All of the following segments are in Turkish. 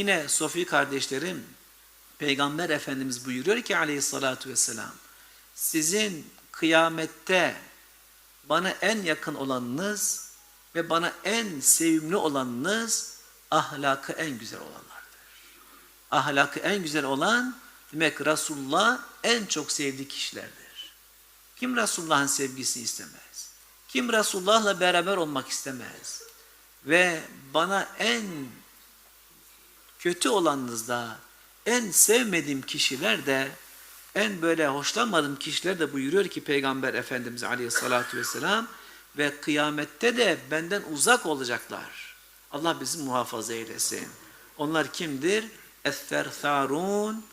Yine Sofi kardeşlerim, Peygamber Efendimiz buyuruyor ki aleyhissalatu vesselam, sizin kıyamette bana en yakın olanınız ve bana en sevimli olanınız ahlakı en güzel olanlardır. Ahlakı en güzel olan demek Resulullah en çok sevdiği kişilerdir. Kim Resulullah'ın sevgisini istemez? Kim Resulullah'la beraber olmak istemez? Ve bana en kötü olanınız da en sevmediğim kişiler de en böyle hoşlanmadığım kişiler de buyuruyor ki Peygamber Efendimiz Aleyhisselatü Vesselam ve kıyamette de benden uzak olacaklar. Allah bizi muhafaza eylesin. Onlar kimdir? Es-sertharun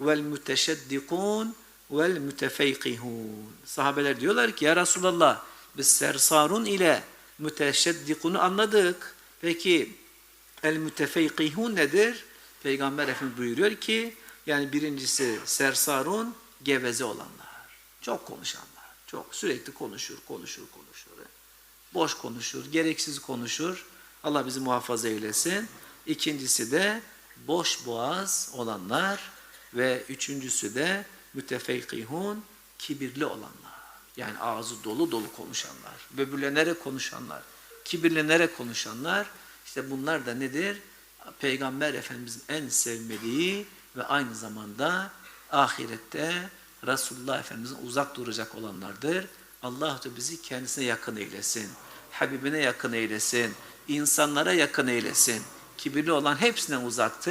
vel müteşeddikun vel mütefeykihun. Sahabeler diyorlar ki ya Resulallah biz sersarun ile müteşeddikunu anladık. Peki el mütefeykihun nedir? Peygamber Efendimiz buyuruyor ki yani birincisi sersarun geveze olanlar. Çok konuşanlar. Çok sürekli konuşur, konuşur, konuşur. Boş konuşur, gereksiz konuşur. Allah bizi muhafaza eylesin. İkincisi de boş boğaz olanlar ve üçüncüsü de mütefekkihun kibirli olanlar. Yani ağzı dolu dolu konuşanlar, böbürlenerek konuşanlar, kibirlenerek konuşanlar. İşte bunlar da nedir? Peygamber Efendimizin en sevmediği ve aynı zamanda ahirette Resulullah Efendimizin uzak duracak olanlardır. Allah da bizi kendisine yakın eylesin. Habibine yakın eylesin. insanlara yakın eylesin. Kibirli olan hepsinden uzaktır.